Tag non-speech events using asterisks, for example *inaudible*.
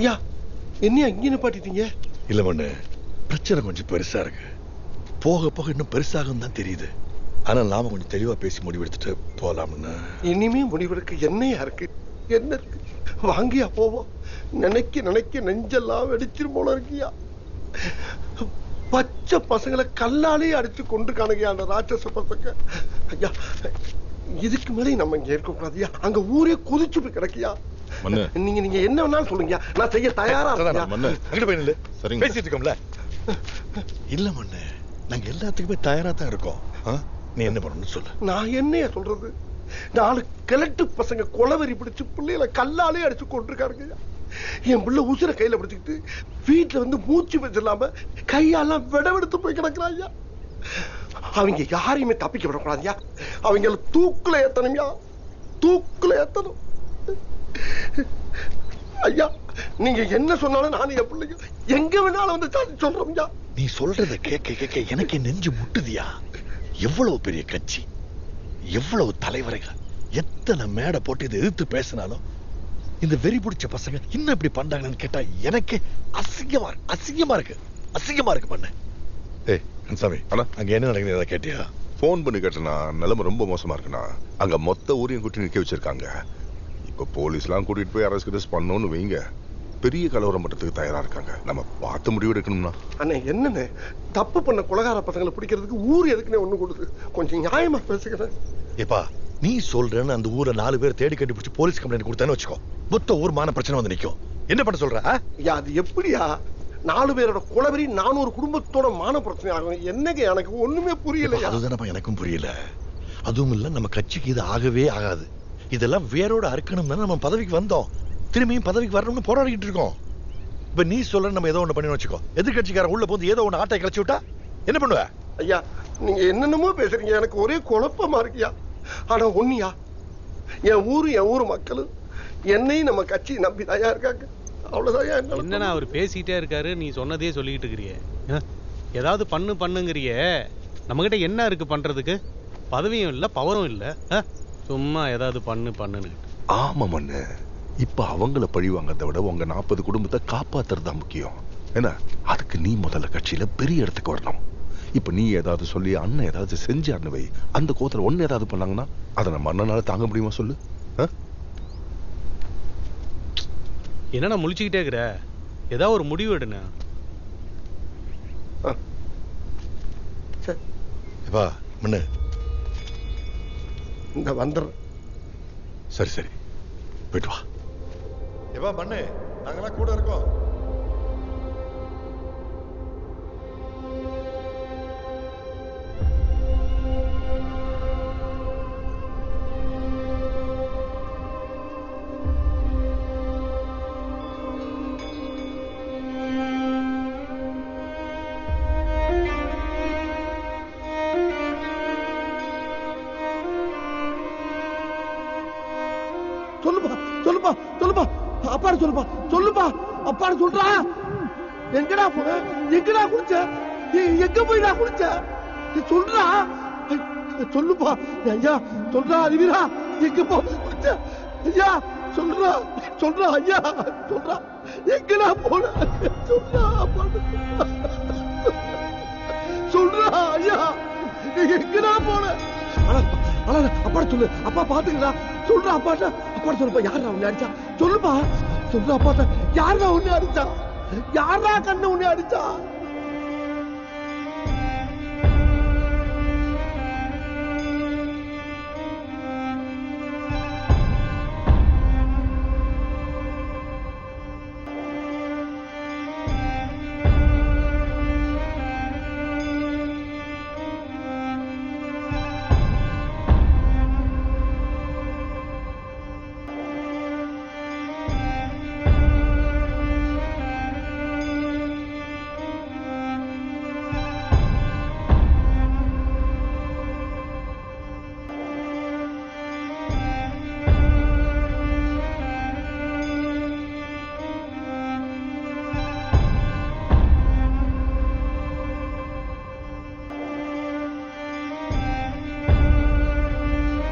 ஐயா என்னையா இங்க நிப்பாட்டிட்டீங்க? இல்ல மண்ணு பிரச்சனை கொஞ்சம் பெருசா இருக்கு. போக போக இன்னும் பெருசாகும் தான் தெரியுது. ஆனா நாம கொஞ்சம் தெளிவா பேசி முடிவெடுத்துட்டு போலாம்னு. இனிமே முடிவெடுக்க என்னையா இருக்கு என்ன இருக்கு? வாங்கியா போவோம். நினைக்க நினைக்க நெஞ்செல்லாம் வெடிச்சிரும் போல இருக்கியா பச்சை பசங்களை கல்லாலே அடிச்சு கொண்டு காணுங்கயா அந்த ராட்சச பசங்க. ஐயா இதுக்கு மேலே நம்ம இங்க இருக்க கூடாதுயா அங்க ஊரே கொதிச்சு போய் கிடக்கியா மண்ணு. *laughs* நீங்க நீங்க என்ன வேணாலும் சொல்லுங்க நான் செய்ய தயாரா இருக்கேன் மண்ணு. அங்கிட்டு போய் நில்லு. சரிங்க. பேசிட்டு இருக்கோம்ல. இல்ல மண்ணு. நாங்க எல்லாத்துக்குமே தயாரா தான் இருக்கோம். ஆ? நீ என்ன பண்ணணும்னு சொல்லு. நான் என்னைய சொல்றது? நாலு கிழட்டு பசங்க கொலவெறி பிடிச்சு பிள்ளைகளை கல்லாலே அடிச்சு கொண்டிருக்காருங்க என் பிள்ளை உசுர கையில பிடிச்சிக்கிட்டு வீட்டுல வந்து மூச்சு வச்சிடலாம கையெல்லாம் விடவெடுத்து போய் கிடக்குறாங்க அவங்க யாரையுமே தப்பிக்க விடக்கூடாதுயா அவங்கள தூக்குல ஏத்தணும்யா. தூக்குல ஏத்தணும். ஐயா நீங்க என்ன சொன்னாலும் நானும் என் பிள்ளைங்க எங்க வேணாலும் வந்து சாட்சி சொல்றோம்யா நீ சொல்றத கேட்க கேட்க எனக்கு நெஞ்சு முட்டுதியா? எவ்வளவு பெரிய கட்சி? எவ்வளவு தலைவர்கள்? எத்தனை மேடை போட்டு இதை எதிர்த்து பேசினாலும் இந்த வெறி பிடிச்ச பசங்க இன்னும் இப்படி பண்றாங்கன்னு கேட்டா எனக்கு அசிங்கமா இருக்கு அசிங்கமா இருக்கு அசிங்கமா இருக்கு பண்ண ஏய் கன்சாமி அண்ணா. அங்க என்ன நடக்குது? கேட்டியா? ஃபோன் பண்ணி கேட்டனா நிலைமை ரொம்ப மோசமா இருக்குண்ணா. அங்க மொத்த ஊரையும் கூட்டி நிக்க வச்சிருக்காங்க. இப்ப போலீஸ்லாம் கூட்டிட்டு போய் அரசு கிரஸ் பண்ணோம்னு வைங்க. பெரிய கலவரம் பண்றதுக்கு தயாரா இருக்காங்க. நம்ம பார்த்து முடிவு எடுக்கணும்னா. அண்ணே என்னண்ணே? தப்பு பண்ண கொலகார பசங்களை பிடிக்கிறதுக்கு ஊர் எதுக்குன்னே ஒண்ணு கொடுத்து கொஞ்சம் நியாயமா பேசுகிறேன் ஏப்பா நீ சொல்றேன்னு அந்த ஊரை நாலு பேர் தேடி கண்டுபிடிச்சு போலீஸ் கம்ப்ளைண்ட் கொடுத்தேன்னு வச்சுக்கோ. மொத்த ஊர் மான பிரச்சனை வந்து நிக்கும். என்ன பண்ண சொல்ற? ஐயா அது எப்படியா? நாலு பேரோட குலவெறி நானூறு குடும்பத்தோட மான பிரச்சனை ஆகும். என்னங்க எனக்கு ஒண்ணுமே புரியலையா? அதுதானப்பா எனக்கும் புரியல. அதுவும் இல்ல நம்ம கட்சிக்கு இது ஆகவே ஆகாது. இதெல்லாம் வேரோட அறுக்கணும் நம்ம பதவிக்கு வந்தோம். திரும்பியும் பதவிக்கு வரணும்னு போராடிக்கிட்டு இருக்கோம். இப்ப நீ சொல்ற நம்ம ஏதோ ஒண்ணு பண்ணி வச்சுக்கோ. எதிர்கட்சிக்காரன் உள்ள போந்து ஏதோ ஒண்ணு ஆட்டை கிளச்சி விட்டா என்ன பண்ணுவ? ஐயா நீங்க என்னென்னமோ பேசுறீங்க. எனக்கு ஒரே குழப்பமா இருக்கியா ஆனா ஒண்ணியா என் ஊரு என் ஊர் மக்களும் என்னையும் நம்ம கட்சி நம்பி தயா இருக்காங்க. அவ்வளவுதான் என்னால என்னண்ணா அவர் பேசிட்டே இருக்காரு? நீ சொன்னதே சொல்லிக்கிட்டு இருக்கிறியே? ஏதாவது பண்ணு பண்ணுங்கிறியே. நம்மகிட்ட என்ன இருக்கு பண்றதுக்கு? பதவியும் இல்ல பவரும் இல்ல. ஆ? சும்மா ஏதாவது பண்ணு பண்ணுன்னு ஆமா மண்ணு இப்ப அவங்கள பழி வாங்கறத விட உங்க நாற்பது குடும்பத்தை காப்பாத்துறது தான் முக்கியம். என்ன? அதுக்கு நீ முதல்ல கட்சியில பெரிய இடத்துக்கு வரணும். இப்ப நீ ஏதாவது சொல்லி அண்ணன் ஏதாவது செஞ்சாருன்னு வை. அந்த கோத்துல ஒண்ணு ஏதாவது பண்ணாங்கன்னா அதை நம்ம அண்ணனால தாங்க முடியுமா சொல்லு? என்னண்ணா முழிச்சுக்கிட்டே இருக்கிற? ஏதாவது ஒரு முடிவு எடுண்ணா? ஏப்பா மண்ணு இந்த வந்துடுறேன் சரி சரி. போயிட்டு வா. ஏப்பா மண்ணு? நாங்கெல்லாம் கூட இருக்கோம். சொல்லுப்பா சொல்லுப்பா சொல்லுப்பா. அப்பாடு சொல்லுப்பா சொல்லுப்பா. அப்பாட சொல்றா. எங்கடா போன? எங்கடா குடிச்ச எங்க போய் நான் குடிச்ச சொல்றா. சொல்லுப்பா. ஐயா சொல்றா அறிவிரா. எங்க போ குடிச்ச ஐயா சொல்றா சொல்றா ஐயா சொல்றா. எங்கடா போன? சொல்றா அப்பாடு சொல்றா. ஐயா. எங்கடா போன? அப்பா சொல்லு. அப்பா பாத்துக்கடா. சொல்றா அப்பாட்ட. கூட சொல்லுப்பா. யாரா உன்னை அடிச்சா? சொல்லுப்பா. சொல்லுப்பா அப்பாட்ட. யாரா உன்னை அடிச்சா? யாரா கண்ணு உன்னை அடிச்சா?